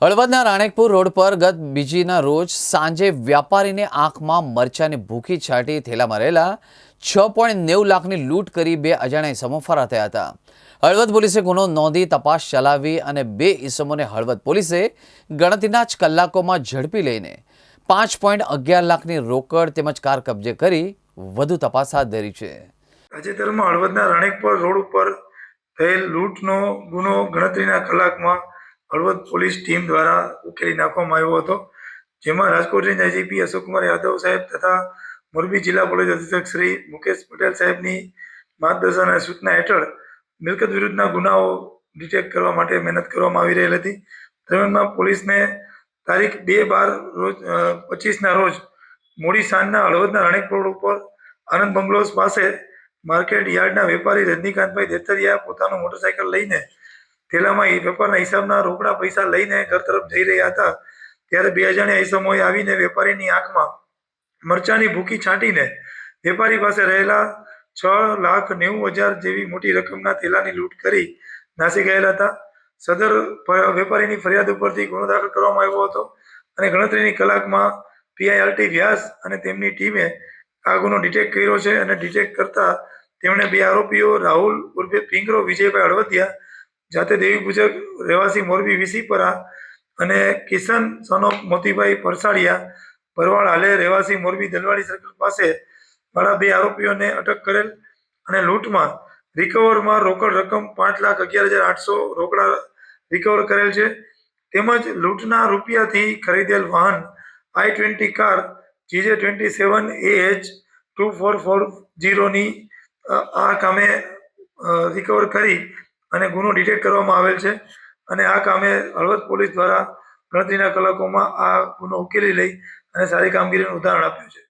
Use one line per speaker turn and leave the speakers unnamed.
હળવદના રાણેકપુર road પર ગત બીજીના રોજ સાંજે વ્યાપારીને આંખમાં મરચાની ભૂખી છાંટી થેલામાં રહેલા છ પોઈન્ટ નેવું લાખની લૂંટ કરી બે અજાણ્યા ઇસમો ફરાર થયા હતા. હળવદ પોલીસે ગુનો નોંધી તપાસ ચલાવી અને બે ઇસમોને હળવદ પોલીસે ગણતરીના જ કલાકોમાં ઝડપી લઈને પાંચ પોઈન્ટ અગિયાર લાખની રોકડ તેમજ કાર કબજે કરી વધુ તપાસ હાથ ધરી છે.
તાજેતરમાં હળવદના રાણેકપુર રોડ ઉપર થયેલ લૂંટનો ગુનો ગણતરીના કલાકમાં હળવદ પોલીસ ટીમ દ્વારા ઉકેલી નાખવામાં આવ્યો હતો. જેમાં રાજકોટ રેન્જ આઈજીપી અશોકકુમાર યાદવ સાહેબ તથા મોરબી જિલ્લા પોલીસ અધિક્ષક શ્રી મુકેશ પટેલ સાહેબની માર્ગદર્શન અને સૂચના હેઠળ મિલકત વિરુદ્ધના ગુનાઓ ડિટેક્ટ કરવા માટે મહેનત કરવામાં આવી રહેલ હતી. દરમિયાનમાં પોલીસને તારીખ બે બાર રોજ પચીસના રોજ મોડી સાંજના હળવદના રણેક રોડ ઉપર આનંદ બંગલોઝ પાસે માર્કેટ યાર્ડના વેપારી રજનીકાંતભાઈ દેતરિયા પોતાનું મોટરસાયકલ લઈને થેલામાં એ વેપારના હિસાબના રોકડા પૈસા લઈને ઘર તરફ જઈ રહ્યા હતા. ત્યારે બે અજાણ્યા ઈસમોએ આવીને વેપારીની આંખમાં મરચાની ભૂકી છાંટીને વેપારી પાસે રહેલા છ લાખ નેવું હજાર જેવી મોટી રકમના થેલાની લૂંટ કરી નાસી ગયેલા હતા. સદર વેપારીની ફરિયાદ ઉપરથી ગુનો દાખલ કરવામાં આવ્યો હતો અને ગણતરીની કલાકમાં પીઆઈઆરટી વ્યાસ અને તેમની ટીમે આ ગુનો ડિટેક્ટ કર્યો છે અને ડિટેક્ટ કરતા તેમણે બે આરોપીઓ રાહુલ ઉર્ફે પિંગરો વિજયભાઈ હળવદિયા જાતે દેવી પૂજક રહેવાસી મોરબી વિસીપરા અને કિશન સન મોતીભાઈ પરસાડિયા ભરવાડ હાલે રહેવાસી મોરબી દલવાડી સર્કલ પાસે વાળા બે આરોપીઓને અટક કરેલ અને લૂંટમાં રિકવરમાં રોકડ રકમ પાંચ લાખ અગિયાર હજાર આઠસો રોકડા રિકવર કરેલ છે. તેમજ લૂંટના રૂપિયાથી ખરીદેલ વાહન I twenty car GJ twenty seven A H two four four જીરોની આ કામે રિકવર કરી અને ગુનો ડિટેક્ટ કરવામાં આવેલ છે. અને આ કામે હળવદ પોલીસ દ્વારા ગણતરીના કલાકોમાં આ ગુનો ઉકેલી લઈ અને સારી કામગીરીનું ઉદાહરણ આપ્યું છે.